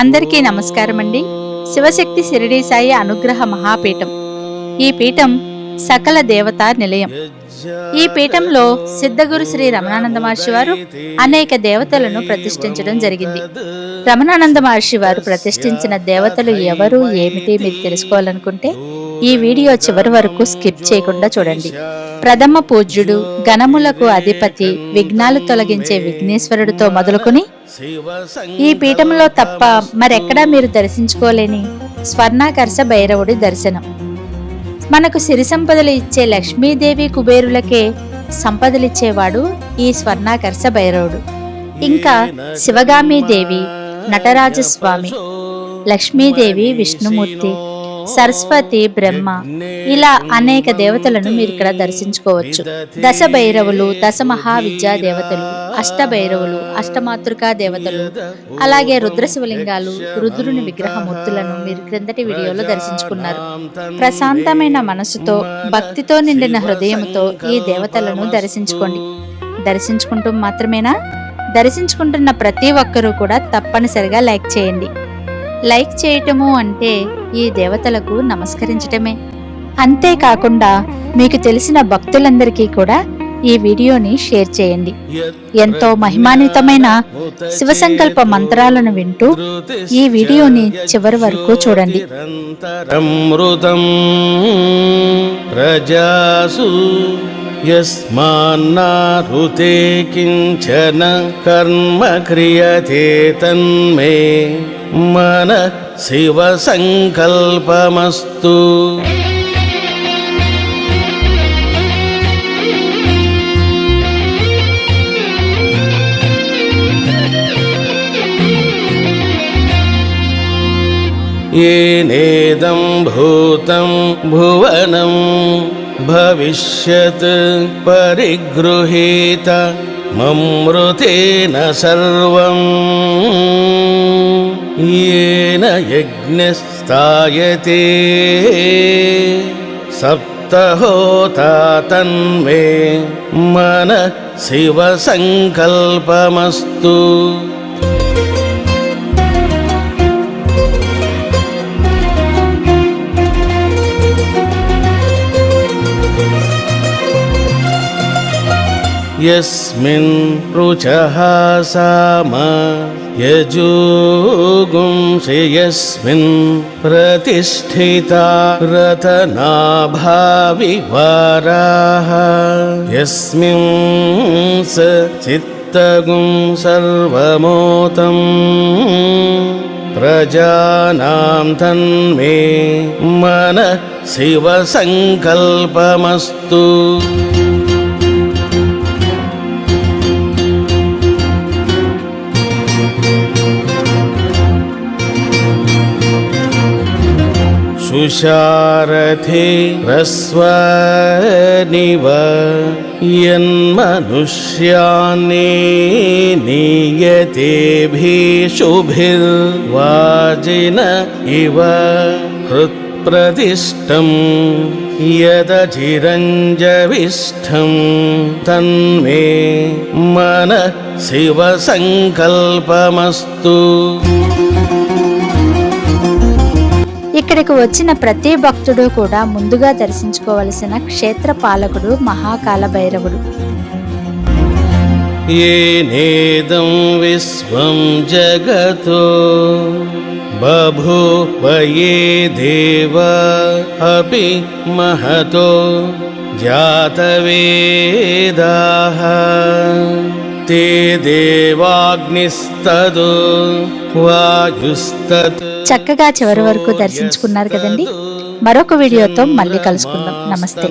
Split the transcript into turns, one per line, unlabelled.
అందరికీ నమస్కారం అండి శివశక్తి షిరిడి సాయి అనుగ్రహ మహాపీఠం. ఈ పీఠం సకల దేవతా నిలయం. ఈ పీఠంలో సిద్ధగురు శ్రీ రమణానంద మహర్షి వారు అనేక దేవతలను ప్రతిష్ఠించడం జరిగింది. రమణానంద మహర్షి వారు ప్రతిష్ఠించిన దేవతలు ఎవరు ఏమిటి మీరు తెలుసుకోవాలనుకుంటే ఈ వీడియో చివరి వరకు స్కిప్ చేయకుండా చూడండి. ప్రథమ పూజ్యుడు గణములకు అధిపతి విఘ్నాలు తొలగించే విఘ్నేశ్వరుడితో మొదలుకొని ఈ పీఠంలో తప్ప మరెక్కడా మీరు దర్శించుకోలేని స్వర్ణాకర్ష భైరవుడి దర్శనం. మనకు సిరి సంపదలు ఇచ్చే లక్ష్మీదేవి కుబేరులకే సంపదలిచ్చేవాడు ఈ స్వర్ణాకర్ష భైరవుడు. ఇంకా శివగామి దేవి నటరాజస్వామి లక్ష్మీదేవి విష్ణుమూర్తి సరస్వతి బ్రహ్మ ఇలా అనేక దేవతలను మీరు ఇక్కడ దర్శించుకోవచ్చు. దశ భైరవులు దశ మహావిద్యా దేవతలు అష్ట భైరవులు అష్టమాతృకా దేవతలు అలాగే రుద్ర శివలింగాలు రుద్రుని విగ్రహమూర్తులను మీరు క్రిందటి వీడియోలో దర్శించుకున్నారు. ప్రశాంతమైన మనసుతో భక్తితో నిండిన హృదయంతో ఈ దేవతలను దర్శించుకోండి. దర్శించుకుంటూ మాత్రమేనా? దర్శించుకుంటున్న ప్రతి ఒక్కరూ కూడా తప్పనిసరిగా లైక్ చేయండి. లైక్ చేయటము అంటే ఈ దేవతలకు నమస్కరించటమే. అంతేకాకుండా మీకు తెలిసిన భక్తులందరికీ కూడా ఈ వీడియోని షేర్ చేయండి. ఎంతో మహిమాన్వితమైన శివ సంకల్ప మంత్రాలను వింటూ ఈ వీడియోని చివరి వరకు చూడండి.
అమృతం ప్రజాసు యస్మాన్నారుతే కించన కర్మ క్రియతే తన్మే మన శివ येनेदं भूतं भुवनं भविष्यत् परिगृहीत ममृतेन सर्वम् येन यज्ञस्तायते सप्तहोता तन्मे मन शिवसङ्कल्पमस्तु यस्मिन् रुचः साम यजोगुंसि यस्मिन् प्रतिष्ठिता रतनाभाविवाराः यस्मिन् स चित्तगुं सर्वमोतम् प्रजानां तन्मे मन शिवसङ्कल्पमस्तु सुशारथे ह्रस्वनिव यन्मनुष्यान्ने नीयतेभिषुभिर्वाजिन इव हृत्प्रतिष्ठम् यदचिरञ्जविष्ठं तन्मे मन शिवसङ्कल्पमस्तु
ఇక్కడికి వచ్చిన ప్రతి భక్తుడు కూడా ముందుగా దర్శించుకోవలసిన క్షేత్ర పాలకుడు మహాకాల భైరవుడు
येनेदं विश्वं जगतो बभूव ये देव अपि महतो जातवेदाः ते देवाग्निस्तदो वायुस्तत्
చక్కగా చివరి వరకు దర్శించుకున్నారు కదండి. మరొక వీడియోతో మళ్ళీ కలుసుకుందాం. నమస్తే.